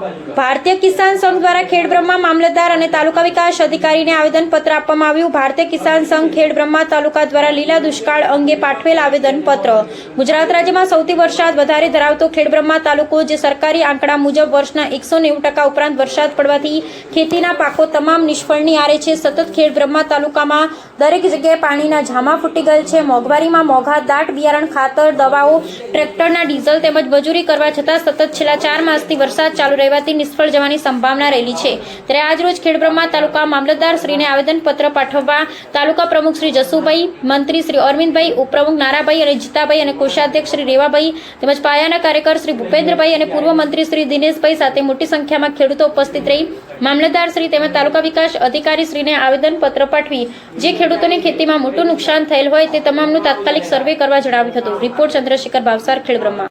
ભારતીય કિસાન સંઘ દ્વારા ખેડબ્રહ્મા મામલતદાર અને તાલુકા વિકાસ અધિકારીને આવેદનપત્ર આપવામાં આવ્યું. ભારતીય કિસાન સંઘ ખેડબ્રહ્મા તાલુકા દ્વારા લીલા દુષ્કાળ અંગે પાઠવેલ આવેદનપત્ર. ગુજરાત રાજ્યમાં સૌથી વરસાદ વધારે ધરાવતો ખેડબ્રહ્મા તાલુકો જે સરકારી આંકડા મુજબ વર્ષના એકસો નેવું ટકા ઉપરાંત વરસાદ પડવાથી ખેતીના પાકો તમામ નિષ્ફળની આરે છે. સતત ખેડબ્રહ્મા તાલુકામાં દરેક જગ્યાએ પાણીના ઝામા ફૂટી ગયેલ છે. મોંઘવારીમાં મોંઘા દાટ, બિયારણ, ખાતર, દવાઓ, ટ્રેક્ટરના ડીઝલ તેમજ મજૂરી કરવા છતાં સતત છેલ્લા ચાર માસથી વરસાદ ચાલુ રહેવાથી નિષ્ફળ જવાની સંભાવના રહેલી છે. ત્યારે આજરોજ ખેડબ્રહ્મા તાલુકા મામલતદાર શ્રીને આવેદનપત્ર પાઠવવા તાલુકા પ્રમુખ શ્રી જસુભાઈ, મંત્રી શ્રી અરવિંદભાઈ, ઉપપ્રમુખ નારાભાઈ અને જીતાભાઈ અને કોષાધ્યક્ષ શ્રી રેવાભાઈ તેમજ પાયાના કાર્યકર શ્રી ભૂપેન્દ્રભાઈ અને પૂર્વ મંત્રી શ્રી દિનેશભાઈ સાથે મોટી સંખ્યામાં ખેડૂતો ઉપસ્થિત રહી. મામલતદાર શ્રી તેમજ તાલુકા વિકાસ અધિકારી શ્રીને આવેદનપત્ર પાઠવી. જે ખેડૂતોને ખેતીમાં મોટું નુકસાન થયેલ હોય તે તમામનું તાત્કાલિક સર્વે કરવા જણાવ્યું હતું. રિપોર્ટ ચંદ્રશેખર ભાવસાર, ખેડબ્રહ્મા.